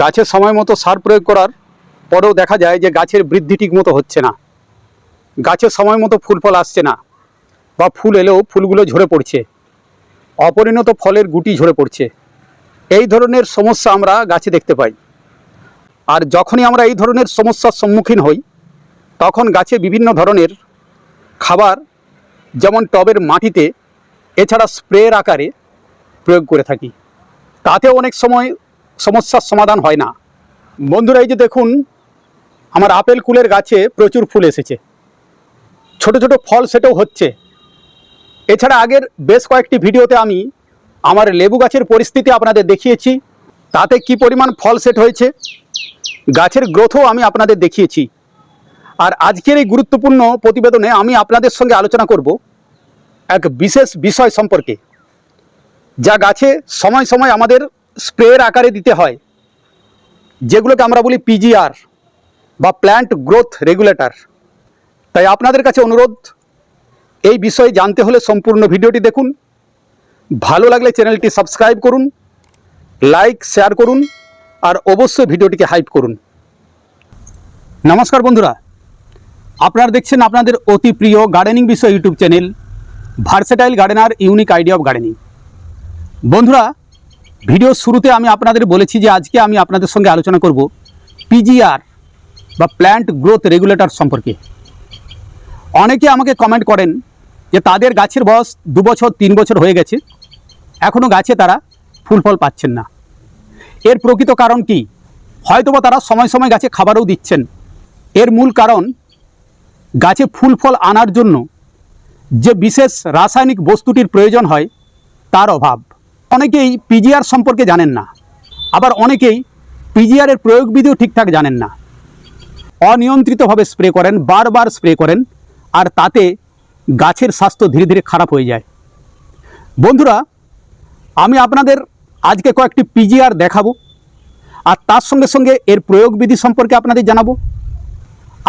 গাছে সময় মতো সার প্রয়োগ করার পরেও দেখা যায় যে গাছের বৃদ্ধি ঠিক মতো হচ্ছে না। গাছে সময় মতো ফুল ফল আসছে না বা ফুল এলেও ফুলগুলো ঝরে পড়ছে। অপরিণত ফলের গুটি ঝরে পড়ছে। এই ধরনের সমস্যা আমরা গাছে দেখতে পাই। আর যখনই আমরা এই ধরনের সমস্যার সম্মুখীন হই, তখন গাছে বিভিন্ন ধরনের খাবার যেমন টবের মাটিতে, এছাড়া স্প্রের আকারে প্রয়োগ করে থাকি। তাতেও অনেক সময় সমস্যার সমাধান হয় না। বন্ধুরা, এই যে দেখুন, আমার আপেল কুলের গাছে প্রচুর ফুল এসেছে। ছোট ছোট ফল সেটাও হচ্ছে। এছাড়া আগের বেশ কয়েকটি ভিডিওতে আমি আমার লেবু গাছের পরিস্থিতি আপনাদের দেখিয়েছি। তাতে কি পরিমাণ ফল সেট হয়েছে, গাছের গ্রোথও আমি আপনাদের দেখিয়েছি। আর আজকের এই গুরুত্বপূর্ণ প্রতিবেদনে আমি আপনাদের সঙ্গে আলোচনা করব এক বিশেষ বিষয় সম্পর্কে, যা গাছে সময় সময় আমাদের স্প্রের আকারে দিতে হয়, যেগুলোকে আমরা বলি পিজিআর বা প্ল্যান্ট গ্রোথ রেগুলেটর তাই আপনাদের কাছে অনুরোধ, এই বিষয়ে জানতে হলে সম্পূর্ণ ভিডিওটি দেখুন। ভালো লাগলে চ্যানেলটি সাবস্ক্রাইব করুন, লাইক, শেয়ার করুন, আর অবশ্যই ভিডিওটিকে হাইপ করুন। নমস্কার বন্ধুরা, আপনারা দেখছেন আপনাদের অতি প্রিয় গার্ডেনিং বিষয় YouTube channel versatile gardener unique idea of gardening বন্ধুরা ভিডিও শুরুতে আমি আপনাদের বলেছি যে আজকে আমি আপনাদের সঙ্গে আলোচনা করব পিজিআর বা প্ল্যান্ট গ্রোথ রেগুলেটর সম্পর্কে। অনেকে আমাকে কমেন্ট করেন যে তাদের গাছের বয়স দু বছর, তিন বছর হয়ে গেছে এখনও গাছে তারা ফুল ফল পাচ্ছেন না। এর প্রকৃত কারণ কি? হয়তোবা তারা সময় সময় গাছে খাবারও দিচ্ছেন। এর মূল কারণ গাছে ফুল ফল আনার জন্য যে বিশেষ রাসায়নিক বস্তুটির প্রয়োজন হয়, তার অভাব। অনেকেই পিজিআর সম্পর্কে জানেন না। আবার অনেকেই পিজিআরের প্রয়োগবিধিও ঠিকঠাক জানেন না। অনিয়ন্ত্রিতভাবে স্প্রে করেন, বারবার স্প্রে করেন, আর তাতে গাছের স্বাস্থ্য ধীরে ধীরে খারাপ হয়ে যায়। বন্ধুরা, আমি আপনাদের আজকে কয়েকটি পিজিআর দেখাবো, আর তার সঙ্গে সঙ্গে এর প্রয়োগবিধি সম্পর্কে আপনাদের জানাব।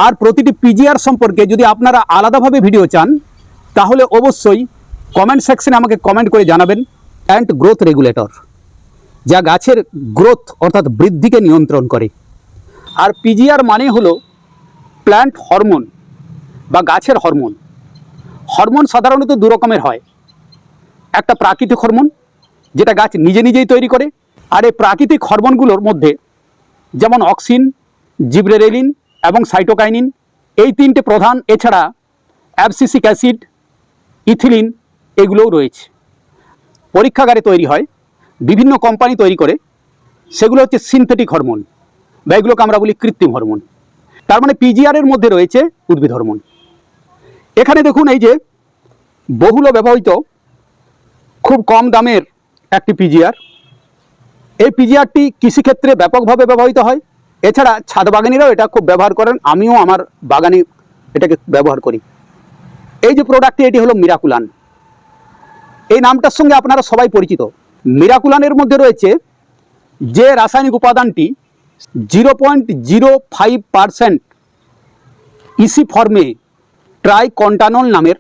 আর প্রতিটি পিজিআর সম্পর্কে যদি আপনারা আলাদাভাবে ভিডিও চান, তাহলে অবশ্যই কমেন্ট সেকশনে আমাকে কমেন্ট করে জানাবেন। প্ল্যান্ট গ্রোথ রেগুলেটর যা গাছের গ্রোথ অর্থাৎ বৃদ্ধিকে নিয়ন্ত্রণ করে। আর পিজিআর মানে হলো প্ল্যান্ট হরমোন বা গাছের হরমোন হরমোন সাধারণত দু রকমের হয়। একটা প্রাকৃতিক হরমোন যেটা গাছ নিজে নিজেই তৈরি করে, আর এই প্রাকৃতিক হরমোনগুলোর মধ্যে যেমন অক্সিন জিব্রেরেলিন এবং সাইটোকাইনিন এই তিনটে প্রধান, এছাড়া অ্যাবসিসিক অ্যাসিড ইথিলিন এগুলোও রয়েছে। পরীক্ষাগারে তৈরি হয়, বিভিন্ন কোম্পানি তৈরি করে, সেগুলো হচ্ছে সিনথেটিক হরমোন বা এগুলোকে আমরা বলি কৃত্রিম হরমোন তার মানে পিজিআরের মধ্যে রয়েছে উদ্ভিদ হরমোন এখানে দেখুন এই যে বহুল ব্যবহৃত খুব কম দামের একটি পিজিআর এই পিজিআরটি কৃষিক্ষেত্রে ব্যাপকভাবে ব্যবহৃত হয়। এছাড়া ছাদ বাগানিরাও এটা খুব ব্যবহার করেন। আমিও আমার বাগানে এটাকে ব্যবহার করি। এই যে প্রোডাক্টটি এটি হলো মিরাকুলান এই নামটার সঙ্গে আপনারা সবাই পরিচিত। মিরাকুলানের মধ্যে রয়েছে যে রাসায়নিক উপাদানটি zero point zero five percent EC ফর্মে ট্রাইকন্টানল নামের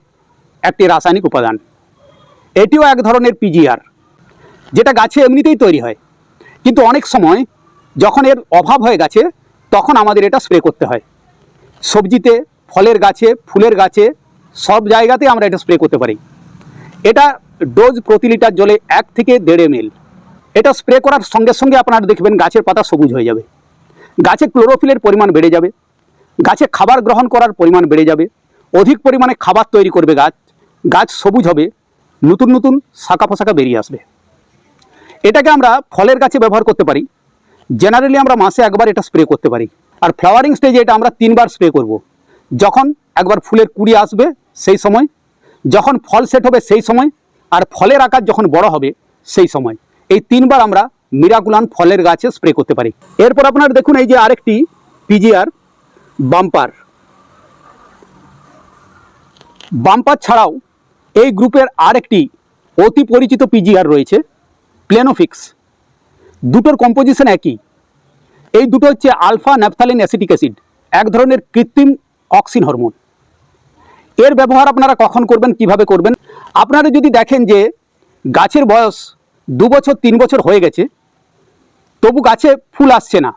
একটি রাসায়নিক উপাদান। এটিও এক ধরনের পিজিআর যেটা গাছে এমনিতেই তৈরি হয়। কিন্তু অনেক সময় যখন এর অভাব হয়ে গেছে, তখন আমাদের এটা স্প্রে করতে হয়। সবজিতে, ফলের গাছে, ফুলের গাছে, সব জায়গাতে আমরা এটা স্প্রে করতে পারি। এটা ডোজ প্রতি লিটার জলে এক থেকে দেড় এম এটা স্প্রে করার সঙ্গে সঙ্গে আপনারা দেখবেন গাছের পাতা সবুজ হয়ে যাবে। গাছে ক্লোরোফিলের পরিমাণ বেড়ে যাবে। গাছে খাবার গ্রহণ করার পরিমাণ বেড়ে যাবে। অধিক পরিমাণে খাবার তৈরি করবে গাছ। গাছ সবুজ হবে। নতুন নতুন শাখা পোশাখা বেরিয়ে আসবে। এটাকে আমরা ফলের গাছে ব্যবহার করতে পারি। জেনারেলি আমরা মাসে একবার এটা স্প্রে করতে পারি। আর ফ্লাওয়ারিং স্টেজে এটা আমরা তিনবার স্প্রে করব। যখন একবার ফুলের কুড়ি আসবে, সেই সময় যখন ফল সেট হবে সেই সময় আর ফলের আকার যখন বড় হবে সেই সময়। এই তিনবার আমরা মিরাকুলান ফলের গাছে স্প্রে করতে পারি। এরপর আপনার দেখুন এই যে আরেকটি পিজিআর বাম্পার বাম্পার ছাড়াও এই গ্রুপের আরেকটি অতি পরিচিত পিজিআর রয়েছে প্লেনোফিক্স দুটোর কম্পোজিশন একই। এই দুটো হচ্ছে আলফা ন্যাপথালিন অ্যাসিটিক অ্যাসিড এক ধরনের কৃত্রিম অক্সিন হরমোন এর ব্যবহার আপনারা কখন করবেন, কীভাবে করবেন? আপনারা যদি দেখেন যে গাছের বয়স দু বছর, তিন বছর হয়ে গেছে, তবু গাছে ফুল আসছে না।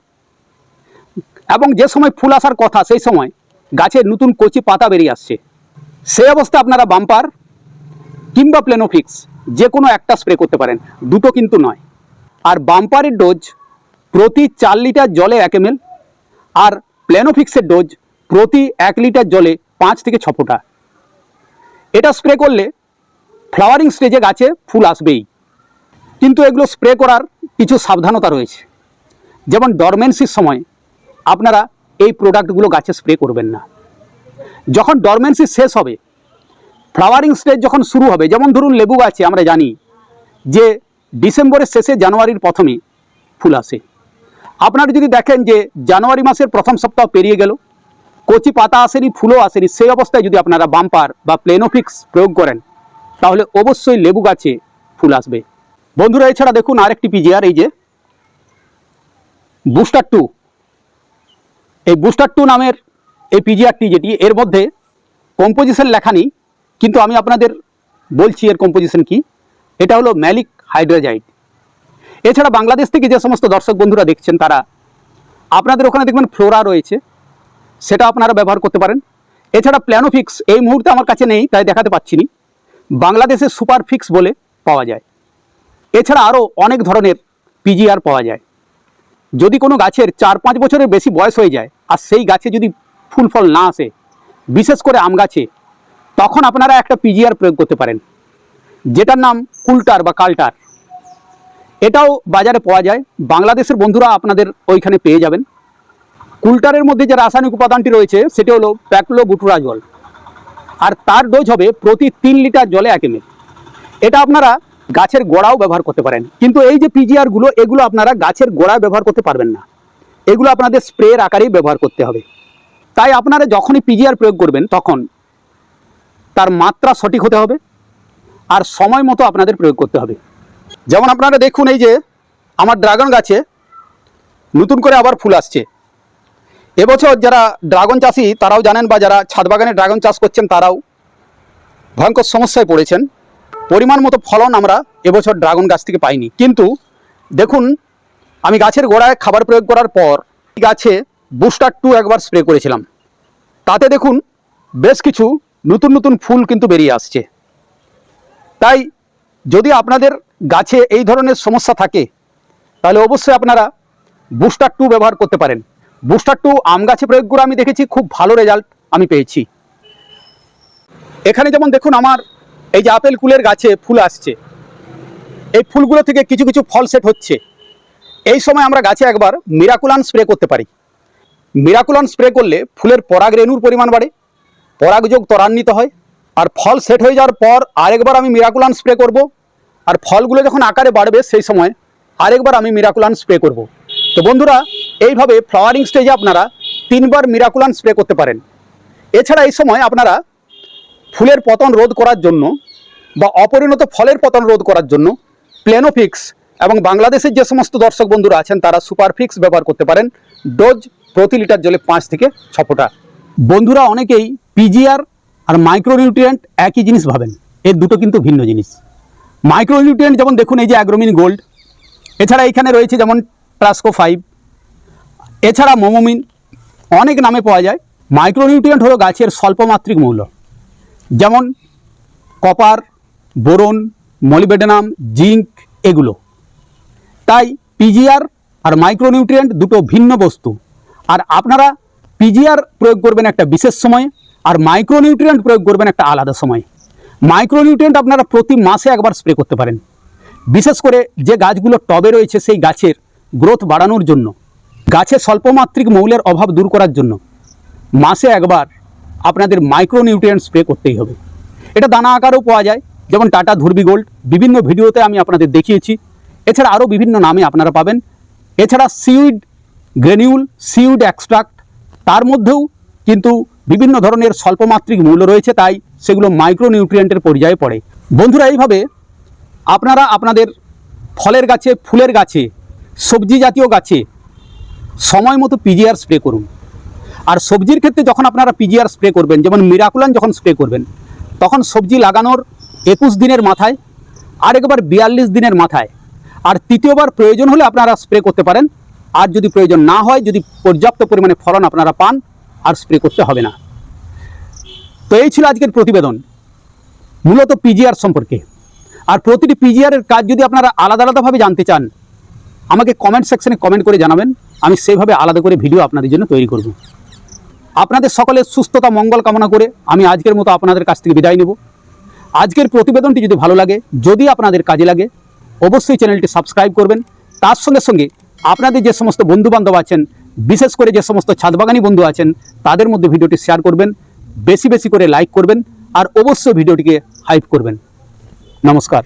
এবং যে সময় ফুল আসার কথা, সেই সময় গাছের নতুন কচি পাতা বেরিয়ে আসছে। সেই অবস্থা আপনারা বাম্পার কিংবা প্লেনোফিক্স, যে কোনো একটা স্প্রে করতে পারেন। দুটো কিন্তু নয়। আর বাম্পারের ডোজ প্রতি চার লিটার জলে এক এম আর প্লেনোফিক্সের ডোজ প্রতি এক লিটার জলে পাঁচ থেকে ছ ফোঁটা। এটা স্প্রে করলে ফ্লাওয়ারিং স্টেজে গাছে ফুল আসবেই। কিন্তু এগুলো স্প্রে করার কিছু সাবধানতা রয়েছে। যেমন ডরমেন্সির সময় আপনারা এই প্রোডাক্টগুলো গাছে স্প্রে করবেন না। যখন ডরমেন্সি শেষ হবে ফ্লাওয়ারিং স্টেজ যখন শুরু হবে, যেমন ধরুন লেবু গাছে আমরা জানি যে ডিসেম্বরের শেষে জানুয়ারির প্রথমে ফুল আসে। আপনারা যদি দেখেন যে জানুয়ারি মাসের প্রথম সপ্তাহ পেরিয়ে গেল কচি পাতা আসেনি, ফুলও আসেনি, সেই অবস্থায় যদি আপনারা বাম্পার বা প্লেনোফিক্স প্রয়োগ করেন, তাহলে অবশ্যই লেবু গাছে ফুল আসবে। বন্ধুরা, এছাড়া দেখুন আরেকটি পিজিআর এই যে বুস্টার টু। এই বুস্টার টু নামের এই পিজিআরটি যেটি, এর মধ্যে কম্পোজিশন লেখা নেই, কিন্তু আমি আপনাদের বলছি এর কম্পোজিশন কি। এটা হলো ম্যালিক হাইড্রোজাইড এছাড়া বাংলাদেশ থেকে যে সমস্ত দর্শক বন্ধুরা দেখছেন তারা, আপনাদের ওখানে দেখবেন ফ্লোরা রয়েছে। সেটা আপনারা ব্যবহার করতে পারেন। এছাড়া প্ল্যানোফিক্স এই মুহূর্তে আমার কাছে নেই, তাই দেখাতে পাচ্ছি না বাংলাদেশে সুপার ফিক্স বলে পাওয়া যায়। এছাড়া আরও অনেক ধরনের পিজিআর পাওয়া যায়। যদি কোনো গাছের চার পাঁচ বছরের বেশি বয়স হয়ে যায় আর সেই গাছে যদি ফুল ফল না আসে, বিশেষ করে আম গাছে, তখন আপনারা একটা পিজিআর প্রয়োগ করতে পারেন। যেটার নাম কুলটার বা কালটার। এটাও বাজারে পাওয়া যায়। বাংলাদেশের বন্ধুরা আপনাদের ওইখানে পেয়ে যাবেন। কুলটারের মধ্যে যে রাসায়নিক উপাদানটি রয়েছে, সেটি হলো প্যাকলো গুটুরা জল আর তার ডোজ হবে প্রতি তিন লিটার জলে এক এমএল এটা আপনারা গাছের গোড়াও ব্যবহার করতে পারেন। কিন্তু এই যে পিজিআরগুলো এগুলো আপনারা গাছের গোড়ায় ব্যবহার করতে পারবেন না। এগুলো আপনাদের স্প্রের আকারেই ব্যবহার করতে হবে। তাই আপনারা যখনই পিজিআর প্রয়োগ করবেন, তখন তার মাত্রা সঠিক হতে হবে আর সময় মতো আপনাদের প্রয়োগ করতে হবে। যেমন আপনারা দেখুন এই যে, আমার ড্রাগন গাছে নতুন করে আবার ফুল আসছে। এবছর যারা ড্রাগন চাষি, তারাও জানেন বা যারা ছাদ বাগানে ড্রাগন চাষ করছেন, তারাও ভয়ঙ্কর সমস্যায় পড়েছেন। পরিমাণ মতো ফলন আমরা এবছর ড্রাগন গাছ থেকে পাইনি। কিন্তু দেখুন, আমি গাছের গোড়ায় খাবার প্রয়োগ করার পর গাছে বুস্টার টু একবার স্প্রে করেছিলাম। তাতে দেখুন, বেশ কিছু নতুন নতুন ফুল কিন্তু বেরিয়ে আসছে। তাই যদি আপনাদের গাছে এই ধরনের সমস্যা থাকে, তাহলে অবশ্যই আপনারা বুস্টার টু ব্যবহার করতে পারেন। বুস্টার টু আম গাছে প্রয়োগ করে আমি দেখেছি খুব ভালো রেজাল্ট আমি পেয়েছি। এখানে যেমন দেখুন আমার এই যে আপেল কুলের গাছে ফুল আসছে, এই ফুলগুলো থেকে কিছু কিছু ফল সেট হচ্ছে। এই সময় আমরা গাছে একবার মিরাকুলান স্প্রে করতে পারি। মিরাকুলান স্প্রে করলে ফুলের পরাগ রেণুর পরিমাণ বাড়ে পরাগযোগ ত্বরান্বিত হয়, আর ফল সেট হয়ে যাওয়ার পর আরেকবার আমি মিরাকুলান স্প্রে করব, আর ফলগুলো যখন আকারে বাড়বে সেই সময় আরেকবার আমি মিরাকুলান স্প্রে করব। তো বন্ধুরা, এইভাবে ফ্লাওয়ারিং স্টেজে আপনারা তিনবার মিরাকুলান স্প্রে করতে পারেন। এছাড়া এই সময় আপনারা ফুলের পতন রোধ করার জন্য বা অপরিণত ফলের পতন রোধ করার জন্য প্লেনোফিক্স এবং বাংলাদেশের যে সমস্ত দর্শক বন্ধুরা আছেন, তারা সুপারফিক্স ব্যবহার করতে পারেন। ডোজ প্রতি লিটার জলে পাঁচ থেকে ছ বন্ধুরা, অনেকেই পিজিআর আর মাইক্রোনিউট্রিয়েন্ট একই জিনিস ভাবেন। এর দুটো কিন্তু ভিন্ন জিনিস। মাইক্রোনিউট্রিয়েন্ট যেমন দেখুন, এই যে অ্যাগ্রোমিন গোল্ড এছাড়া এখানে রয়েছে যেমন প্লাস্কো ফাইভ। এছাড়া মোমোমিন অনেক নামে পাওয়া যায়। মাইক্রোনিউট্রিয়েন্ট হলো গাছের স্বল্পমাত্রিক মৌল। যেমন কপার, বোরন, মলিবেডেনাম, জিঙ্ক এগুলো। তাই পিজিআর আর মাইক্রোনিউট্রিয়েন্ট দুটো ভিন্ন বস্তু। আর আপনারা পিজিআর প্রয়োগ করবেন একটা বিশেষ সময়ে আর মাইক্রোনিউট্রিয়েন্ট প্রয়োগ করবেন একটা আলাদা সময়ে। মাইক্রোনিউট্রিয়েন্ট আপনারা প্রতি মাসে একবার স্প্রে করতে পারেন। বিশেষ করে যে গাছগুলো টবে রয়েছে সেই গাছের গ্রোথ বাড়ানোর জন্য, গাছে স্বল্পমাত্রিক মৌলের অভাব দূর করার জন্য মাসে একবার আপনাদের মাইক্রোনিউট্রিয়েন্ট স্প্রে করতেই হবে। এটা দানা আকারেও পাওয়া যায়, যেমন টাটা ধুরবি গোল্ড, বিভিন্ন ভিডিওতে আমি আপনাদের দেখিয়েছি। এছাড়া আরও বিভিন্ন নামে আপনারা পাবেন। এছাড়া সিউইড গ্রেনিউল সিউইড এক্সট্রাক্ট তার মধ্যেও কিন্তু বিভিন্ন ধরনের স্বল্পমাত্রিক মূল্য রয়েছে, তাই সেগুলো মাইক্রোনিউট্রিয়েন্টের পর্যায়ে পড়ে। বন্ধুরা, এইভাবে আপনারা আপনাদের ফলের গাছে, ফুলের গাছে সবজি জাতীয় গাছে সময় মতো পিজিআর স্প্রে করুন। আর সবজির ক্ষেত্রে যখন আপনারা পিজিআর স্প্রে করবেন, যেমন মিরাকুলান যখন স্প্রে করবেন, তখন সবজি লাগানোর একুশ দিনের মাথায়, আরেকবার বিয়াল্লিশ দিনের মাথায়, আর তৃতীয়বার প্রয়োজন হলে আপনারা স্প্রে করতে পারেন। আর যদি প্রয়োজন না হয়, যদি পর্যাপ্ত পরিমাণে ফলন আপনারা পান, আর স্প্রে করতে হবে না। তো এই ছিল আজকের প্রতিবেদন, মূলত পিজিআর সম্পর্কে। আর প্রতিটি পিজিআরের কাজ যদি আপনারা আলাদা আলাদাভাবে জানতে চান আমাকে কমেন্ট সেকশনে কমেন্ট করে জানাবেন। আমি সেইভাবে আলাদা করে ভিডিও আপনাদের জন্য তৈরি করব। আপনাদের সকলের সুস্থতা, মঙ্গল কামনা করে আমি আজকের মতো আপনাদের কাছ থেকে বিদায় নেব। আজকের প্রতিবেদনটি যদি ভালো লাগে, যদি আপনাদের কাজে লাগে, অবশ্যই চ্যানেলটি সাবস্ক্রাইব করবেন। তার সঙ্গে সঙ্গে আপনাদের যে সমস্ত বন্ধু বান্ধব আছেন, বিশেষ করে যে সমস্ত ছাদবাগানি বন্ধু আছেন, তাদের মধ্যে ভিডিওটি শেয়ার করবেন, বেশি বেশি করে লাইক করবেন, আর অবশ্যই ভিডিওটিকে হাইপ করবেন। নমস্কার।